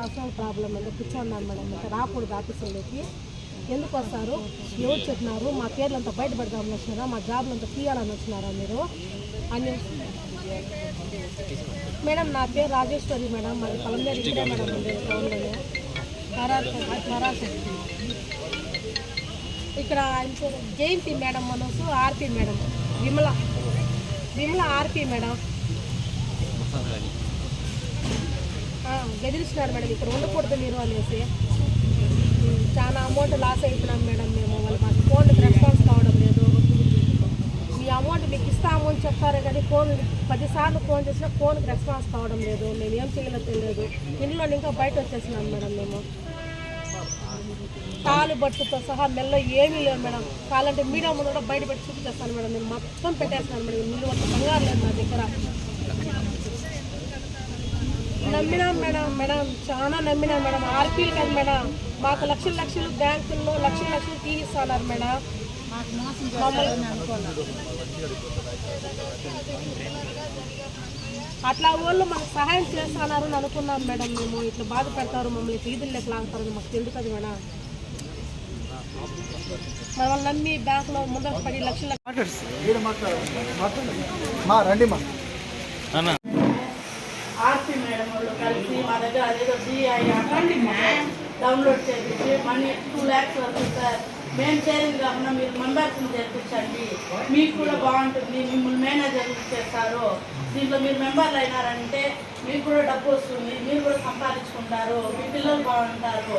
Personal problem అంటే కూర్చోన్నాను madam ఇంకా రాకూడదు ఆఫీసులోకి ఎందుకు వస్తారు? ఎవరు చెప్పినారు? మా పేర్లు అంతా బయట పెడదామని వచ్చినారా? మా జాబ్లు అంతా తీయాలని వచ్చినారా మీరు? అని. మేడం నా పేరు రాజేశ్వరి మేడం. మాది పొలందేరు ఇక్కడే మేడం ఉంది టౌన్లోనే పరాశక్తి ఇక్కడ జయంతి మేడం మనసు RP madam. Vimala. Vimala RP madam. బెదిరిస్తున్నారు మేడం ఇక్కడ ఉండకూడదు మీరు అనేసి. చాలా అమౌంట్ లాస్ అవుతున్నాం మేడం మేము. వాళ్ళు మాకు ఫోన్కి రెస్పాన్స్ కావడం లేదు. మీ అమౌంట్ మీకు ఇస్తాము అని చెప్తారే కానీ ఫోన్ పదిసార్లు ఫోన్ చేసినా ఫోన్కి రెస్పాన్స్ కావడం లేదు. మేము ఏం చేయలేదు తెలియదు. ఇంట్లో ఇంకా బయట వచ్చేసినాం మేడం మేము. కాలు బట్టుతో సహా మెల్ల ఏమీ లేవు మేడం. కాలంటే మీడియా ముందు కూడా బయట పెట్టి చూపించేస్తాను మేడం. నేను మొత్తం పెట్టేస్తాను మేడం. నిల్వ బంగారు లేదు నా దగ్గర. నమ్మినాం మేడం మేడం చాలా నమ్మినాం మేడం. ఆర్పీలు కదా మేడం. మాకు లక్షల లక్షలు బ్యాంకుల్లో లక్షల లక్షలు తీయిస్తున్నారు మేడం. అట్లా వాళ్ళు మనకు సహాయం చేస్తున్నారు అని అనుకున్నాం మేడం మేము. ఇట్లా బాధ పెడతారు మమ్మల్ని వీధులు లెక్క లాగుతారు మాకు తెలుసు కదా మేడం. మనల్ని నమ్మి బ్యాంకులో ముందర పది లక్షల మా రండి మా ఆర్పి మేడం వాళ్ళు కలిసి మా దగ్గర అదేదో డిఐ డౌన్లోడ్ చేపించి మనీ టూ ల్యాక్స్ వరకు సార్. మేము చేరింది కాకుండా మీరు మెంబర్స్ని చేర్పించండి. మీకు కూడా బాగుంటుంది. మిమ్మల్ని మేనేజర్ చేస్తారు దీంట్లో మీరు మెంబర్లు అయినారంటే మీకు కూడా డబ్బు వస్తుంది. మీరు కూడా సంపాదించుకుంటారు. మీ పిల్లలు బాగుంటారు.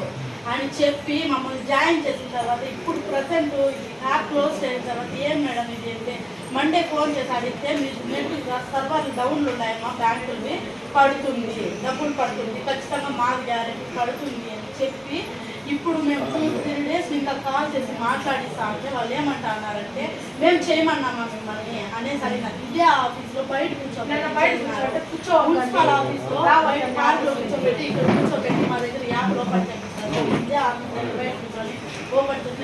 అని చెప్పి మమ్మల్ని జాయిన్ చేసిన తర్వాత ఇప్పుడు ప్రజెంట్ యాప్ క్లోజ్ చేసిన తర్వాత ఏం మేడం ఇది అంటే మండే ఫోన్ చేసి అడిగితే మీకు నెట్ సర్వర్లు డౌన్లు ఉన్నాయమ్మా బ్యాంకులవి పడుతుంది డబ్బులు పడుతుంది ఖచ్చితంగా మాకు గ్యారెంటీ పడుతుంది అని చెప్పి ఇప్పుడు మేము టూ త్రీ డేస్ ఇంకా కాల్ చేసి మాట్లాడిస్తా అంటే వాళ్ళు ఏమంటున్నారంటే మేము చేయమన్నామా మిమ్మల్ని అనేసరి నాకు ఇదే ఆఫీస్లో బయట కూర్చోబెట్టి బయట కూర్చోబెట్టి మున్సిపల్ ఆఫీస్లో బయట పార్క్లో కూర్చోబెట్టి ఇక్కడ కూర్చోబెట్టి మా దగ్గర యాప్ లోపల చేపిస్తారు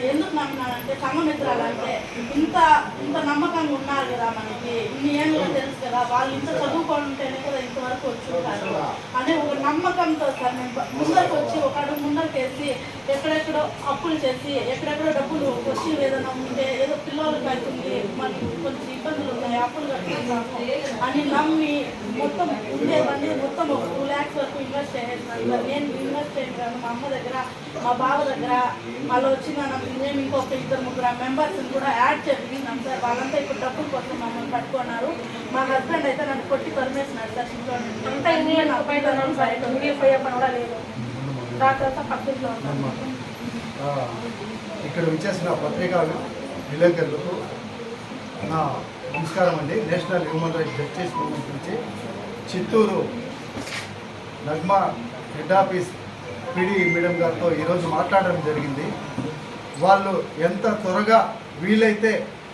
ఎందుకు నమ్మినానంటే సంఘమిత్రాలు అంటే ఇంత ఇంత నమ్మకంగా ఉన్నారు కదా మనకి ఇన్ని ఏళ్ళు తెలుసు కదా వాళ్ళు ఇంత చదువుకొని ఉంటేనే కదా ఇంతవరకు వచ్చి ఉంటారు అనే ఒక నమ్మకంతో సార్ నేను బ- ముందరకు వచ్చి ఒక అడుగు ముందరకు వేసి ఎక్కడెక్కడో అప్పులు చేసి ఎక్కడెక్కడో డబ్బులు వచ్చి ఏదైనా ఉంటే ఏదో పిల్లలకి అవుతుంది మరి కొంచెం ఇబ్బందులు ఉన్నాయి అప్పులు కట్టుకుంటాము అని నమ్మి మొత్తం ఉండేవన్నీ మొత్తం ఒక టూ ల్యాక్స్ వరకు ఇన్వెస్ట్ చేసేసినాను సార్ నేను ఇన్వెస్ట్ చేసాను మా అమ్మ దగ్గర మా బావ దగ్గర వాళ్ళు వచ్చిన మేము ఇంకొక ఇద్దరు ముగ్గురు మెంబర్స్ కూడా యాడ్ చేపించినాం సార్ వాళ్ళంతా ఇప్పుడు డబ్బులు కోసం మమ్మల్ని పట్టుకున్నారు. మా హస్బెండ్ అయితే నన్ను కొట్టి పరిమేసినాడు సార్. ఇంట్లో. అంతా ఇంగ్లాండ్ బయట ఉన్నాం సార్? ఇక్కడ ఇంగ్లీష్ పోయే పని కూడా లేదు డాక్టర్ అంతా పక్కట్లో ఉన్నాం ఆ, ఇక్కడ విచ్చేసిన పత్రికా విలేకరులకు నా నమస్కారం అండి. National human rights justice movement నుంచి చిత్తూరు నగ్మా హెడ్ ఆఫీస్ పిడి మేడం గారితో ఈరోజు మాట్లాడడం జరిగింది. వాళ్ళు ఎంత త్వరగా వీలైతే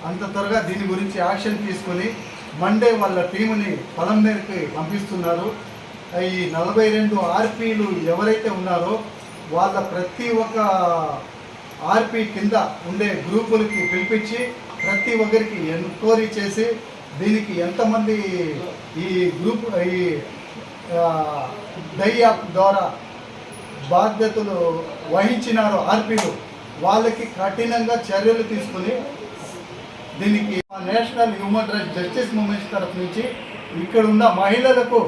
అంత త్వరగా దీని గురించి యాక్షన్ తీసుకొని మండే వాళ్ళ టీముని పొలం మేరకు పంపిస్తున్నారు. ఈ నలభై రెండు ఆర్పీలు ఎవరైతే ఉన్నారో వాళ్ళ ప్రతి ఒక్క ఆర్పీ కింద ఉండే గ్రూపులకి పిలిపించి ప్రతి ఒక్కరికి ఎంక్వైరీ చేసి దీనికి ఎంతమంది ఈ గ్రూప్ ఈ డై యాప్ ద్వారా బాధ్యతలు వహించినారు ఆర్పీలు వాళ్ళకి కఠినంగా చర్యలు తీసుకుని దీనికి మా national human rights justice movements తరఫు నుంచి ఇక్కడ ఉన్న మహిళలకు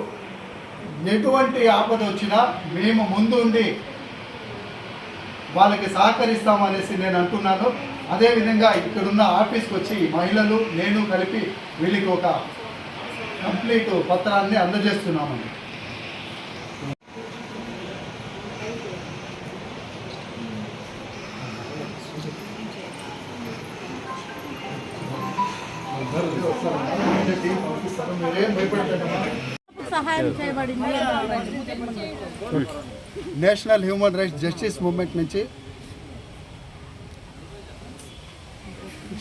ఎటువంటి ఆపద వచ్చినా మేము ముందు ఉండి వాళ్ళకి సహకరిస్తామనేసి నేను అంటున్నాను. అదేవిధంగా ఇక్కడున్న ఆఫీస్కి వచ్చి మహిళలు నేను కలిపి వీళ్ళకి ఒక కంప్లీట్ పత్రాన్ని అందజేస్తున్నామండి. సహాయం చేయబడింది national human rights justice movement నుంచి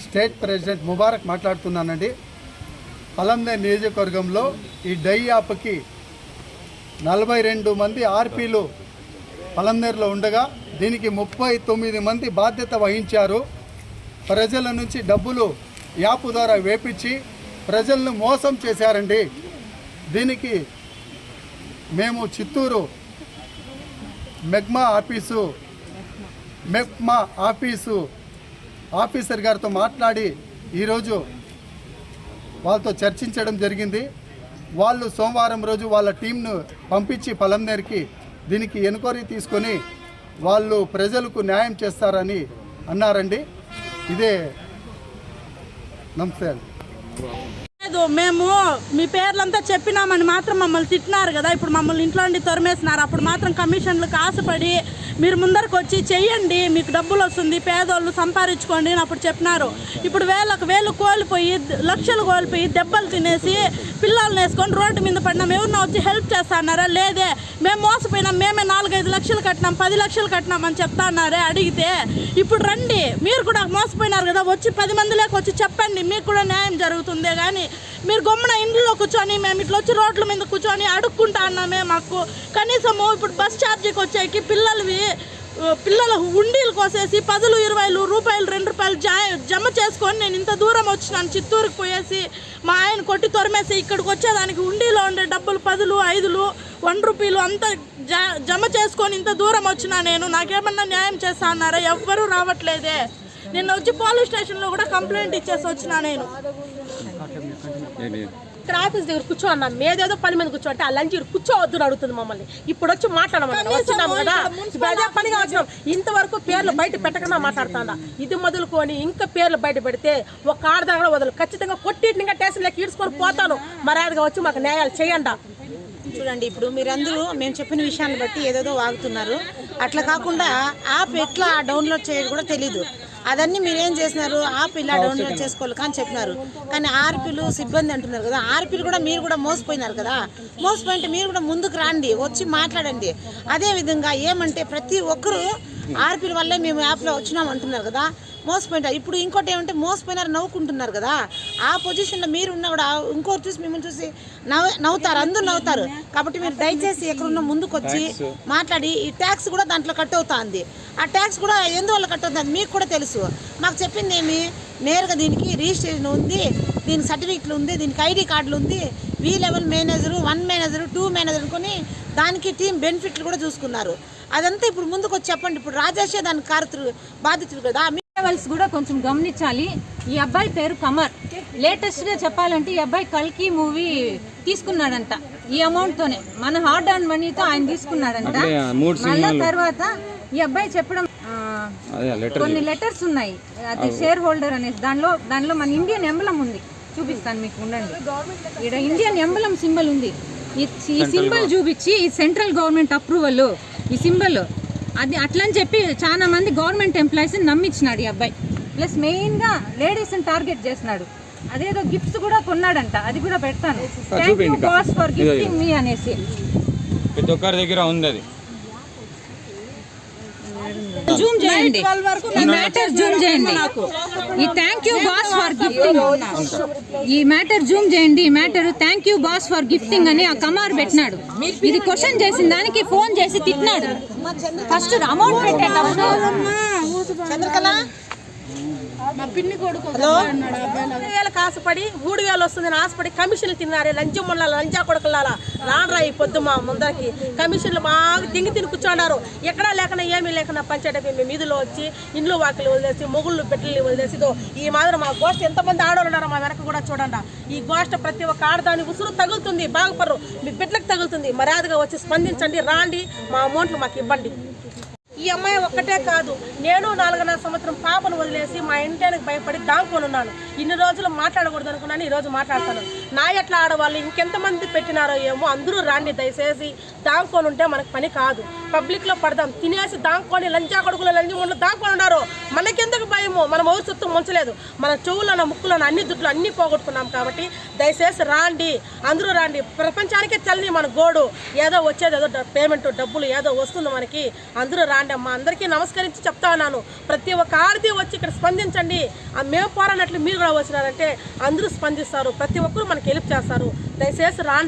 స్టేట్ ప్రెసిడెంట్ ముబారక్ మాట్లాడుతున్నానండి. పలంనే నియోజకవర్గంలో ఈ డై యాప్కి నలభై రెండు మంది ఆర్పీలు పలంనేరులో ఉండగా దీనికి ముప్పై తొమ్మిది మంది బాధ్యత వహించారు. ప్రజల నుంచి డబ్బులు యాప్ ద్వారా వేపించి ప్రజలను మోసం చేశారండి. దీనికి మేము చిత్తూరు మెగ్మా ఆఫీసు మెగ్మా ఆఫీసు ఆఫీసర్ గారితో మాట్లాడి ఈరోజు వాళ్ళతో చర్చించడం జరిగింది. వాళ్ళు సోమవారం రోజు వాళ్ళ టీంను పంపించి పొలంనేరికి దీనికి ఎన్క్వైరీ తీసుకొని వాళ్ళు ప్రజలకు న్యాయం చేస్తారని అన్నారండి. ఇదే. నమస్తే అండి. లేదు మేము మీ పేర్లంతా చెప్పినామని మాత్రం మమ్మల్ని తిట్టినారు కదా. ఇప్పుడు మమ్మల్ని ఇంట్లో నుండి తొరమేసినారు. అప్పుడు మాత్రం కమిషన్లకు ఆశపడి మీరు ముందరకు వచ్చి చెయ్యండి మీకు డబ్బులు వస్తుంది పేదోళ్ళు సంపాదించుకోండి అని అప్పుడు చెప్పినారు. ఇప్పుడు వేలకు వేలు కోల్పోయి లక్షలు కోల్పోయి దెబ్బలు తినేసి పిల్లల్ని వేసుకొని రోడ్డు మీద పడినాం. ఎవరినో వచ్చి హెల్ప్ చేస్తా అన్నారా? లేదే. మేము మోసపోయినాం. మేమే నాలుగైదు లక్షలు కట్టినాం పది లక్షలు కట్టినాం అని చెప్తా అన్నారే? అడిగితే ఇప్పుడు రండి. మీరు కూడా మోసపోయినారు కదా వచ్చి పది మందిలోకి వచ్చి చెప్పండి. మీకు కూడా న్యాయం జరుగుతుందే కానీ మీరు గమ్మున ఇంట్లో కూర్చొని మేము ఇట్లా వచ్చి రోడ్ల మీద కూర్చొని అడుక్కుంటా అన్నామే మాకు. కనీసము ఇప్పుడు బస్ ఛార్జీకి వచ్చేకి పిల్లలవి పిల్లల ఉండీలు కోసేసి పదులు ఇరవైలు రూపాయలు రెండు రూపాయలు జా జమ చేసుకొని నేను ఇంత దూరం వచ్చినాను చిత్తూరుకు పోయేసి మా ఆయన కొట్టి తొరమేసి ఇక్కడికి వచ్చేదానికి ఉండీలో ఉండే డబ్బులు పదులు ఐదులు వన్ రూపీలు అంతా జా జమ చేసుకొని ఇంత దూరం వచ్చినా నేను. నాకేమన్నా న్యాయం చేస్తా అన్నారా? ఎవ్వరూ రావట్లేదే. నిన్న వచ్చి పోలీస్ స్టేషన్లో కూడా కంప్లైంట్ ఇచ్చేసి వచ్చినా నేను. ఆఫీస్ దగ్గర కూర్చో అన్నాం. మేదేదో పని మీద కూర్చో అంటే ఆ లంచ్ కూర్చోవద్దు అని అడుగుతుంది మమ్మల్ని. ఇప్పుడు వచ్చి మాట్లాడమని వచ్చినాం కదా. ఇప్పుడు అదే పనిగా వచ్చినాం. ఇంతవరకు పేర్లు బయట పెట్టకుండా మాట్లాడుతాడా ఇది మొదలుకొని ఇంకా పేర్లు బయట పెడితే ఒక ఆడదా కూడా వదలు ఖచ్చితంగా కొట్టింటి ఇంకా స్టేషన్లోకి ఈడ్చుకొని పోతాను. మర్యాదగా వచ్చి మాకు న్యాయాలు చేయండి? చూడండి ఇప్పుడు మీరందరూ మేము చెప్పిన విషయాన్ని బట్టి ఏదేదో వాగుతున్నారు. అట్లా కాకుండా యాప్ ఎట్లా డౌన్లోడ్ చేయాలి కూడా తెలీదు. అదన్నీ మీరేం చేసినారు? యాప్ ఇలా డౌన్లోడ్ చేసుకోవాలి కానీ చెప్పినారు. కానీ ఆర్పీలు సిబ్బంది అంటున్నారు కదా ఆర్పీలు కూడా మీరు కూడా మోసపోయినారు కదా. మోసపోయింటే మీరు కూడా ముందుకు రండి వచ్చి మాట్లాడండి. అదే విధంగా ఏమంటే ప్రతి ఒక్కరూ ఆర్పీల వల్లే మేము యాప్లో వచ్చినాం అంటున్నారు కదా. మోసపోయినారు ఇప్పుడు ఇంకోటి ఏమంటే మోసపోయినారు నవ్వుకుంటున్నారు కదా. ఆ పొజిషన్లో మీరు ఉన్నా కూడా ఇంకోటి చూసి మిమ్మల్ని చూసి నవ్వు నవ్వుతారు అందరూ నవ్వుతారు. కాబట్టి మీరు దయచేసి ఎక్కడున్న ముందుకు వచ్చి మాట్లాడి ఈ ట్యాక్స్ కూడా దాంట్లో కట్ అవుతుంది ఆ ట్యాక్స్ కూడా ఎందువల్ల కట్ అవుతుంది మీకు కూడా తెలుసు. మాకు చెప్పింది ఏమి? నేరుగా దీనికి రిజిస్ట్రేషన్ ఉంది దీనికి సర్టిఫికెట్లు ఉంది దీనికి ఐడి కార్డులు ఉంది. V level manager one manager two manager అనుకుని దానికి టీం బెనిఫిట్లు కూడా చూసుకున్నారు. అదంతా ఇప్పుడు ముందుకు వచ్చి చెప్పండి. ఇప్పుడు రాజేషే దానికి కారుతురు బాధితుడు కదా. లెవెల్స్ కూడా కొంచెం గమనించాలి. ఈ అబ్బాయి పేరు కమర్. లేటెస్ట్గా చెప్పాలంటే ఈ అబ్బాయి కల్కి మూవీ తీసుకున్నాడంట. ఈ అమౌంట్ తోనే మన హార్డ్ అండ్ మనీతో ఆయన తీసుకున్నాడంట. మళ్ళా తర్వాత ఈ అబ్బాయి చెప్పడం కొన్ని లెటర్స్ ఉన్నాయి. అది షేర్ హోల్డర్ అనేసి. దానిలో దానిలో మన ఇండియన్ ఎంబలం ఉంది. చూపిస్తాను మీకు ఉండండి. ఇక్కడ ఇండియన్ ఎంబలం సింబల్ ఉంది. ఈ సింబల్ చూపించి ఈ సెంట్రల్ గవర్నమెంట్ అప్రూవల్. ఈ సింబల్ అది అట్లా అని చెప్పి చాలా మంది గవర్నమెంట్ ఎంప్లాయీస్ నమ్మించినాడు ఈ అబ్బాయి. ప్లస్ మెయిన్గా లేడీస్ టార్గెట్ చేస్తున్నాడు. అదేదో గిఫ్ట్స్ కూడా కొన్నాడంట. అది కూడా పెడతాను. Thank you boss for gifting me అనేసి. ప్రతి ఒక్కరి దగ్గర ఉంది అది. జూమ్ చేయండి. ఈ మ్యాటర్ జూమ్ చేయండి. ఈ thank you boss for gifting ఈ మ్యాటర్ జూమ్ చేయండి. ఈ matter thank you boss for gifting అని ఆ కమార్ పెట్టినాడు. ఇది క్వశ్చన్ చేసిన దానికి ఫోన్ చేసి తిట్టినాడు. ఫస్ట్ అమౌంట్ పెట్టేటప్పుడు చంద్రకళ మా పిన్ని కొడుకు నాకు. వేలకు ఆశపడి మూడు వేలు వస్తుందని ఆశపడి కమిషన్లు తిన్నారే లంచం ముళ్ళ లంచా కొడుకులాలా రానరా ఈ పొద్దు మా ముందరికి. కమిషన్లు బాగా తింగి తిని కూర్చోన్నారు. ఎక్కడా లేకనా ఏమీ లేకనా పంచాయతీ మేము మీదిలో వచ్చి ఇండ్లు వాకిలు వదిలేసి మొగుళ్ళు బిడ్డల్ని వదిలేసి ఈ మాదిరి మా గోష్ఠ ఎంతమంది ఆడవాళ్ళు ఉన్నారో మా వెనక కూడా చూడండి. ఈ గోష్ఠ ప్రతి ఒక్క ఆడదాని ఉసురు తగులుతుంది బాగుపడరు. మీ బిడ్డలకు తగులుతుంది. మర్యాదగా వచ్చి స్పందించండి రాండి. మా అమౌంట్లు మాకు ఇవ్వండి. ఈ అమ్మాయి ఒక్కటే కాదు నేను నాలుగున్నర సంవత్సరం పాపను వదిలేసి మా ఇంటానికి భయపడి దాంకొని ఉన్నాను ఇన్ని రోజులు మాట్లాడకూడదు అనుకున్నాను ఈరోజు మాట్లాడతాను. నా ఎట్లా ఆడవాళ్ళు ఇంకెంతమంది పెట్టినారో ఏమో అందరూ రాండి దయచేసి దాంకొని ఉంటే మనకు పని కాదు. పబ్లిక్లో పడదాం తినేసి దాంకొని లంచా కొడుకులు లంచి ఉండి దాంకొని ఉన్నారు మనకెందుకు భయము? మనం ఎవరు సొత్తు ముంచలేదు. మన చెవులను ముక్కులను అన్ని దుట్లు అన్ని పోగొట్టుకున్నాం కాబట్టి దయచేసి రాండి అందరూ రాండి. ప్రపంచానికే తెల్లని మన గోడు. ఏదో వచ్చేది ఏదో పేమెంట్ డబ్బులు ఏదో వస్తుంది మనకి అందరూ రాండి. అమ్మా అందరికీ నమస్కరించి చెప్తా ఉన్నాను. ప్రతి ఒక్క ఆడది వచ్చి ఇక్కడ స్పందించండి. ఆ మేము పోరానట్లు మీరు కూడా వచ్చినారంటే అందరూ స్పందిస్తారు. ప్రతి ఒక్కరూ మనకి హెల్ప్ చేస్తారు. దయచేసి రాండి.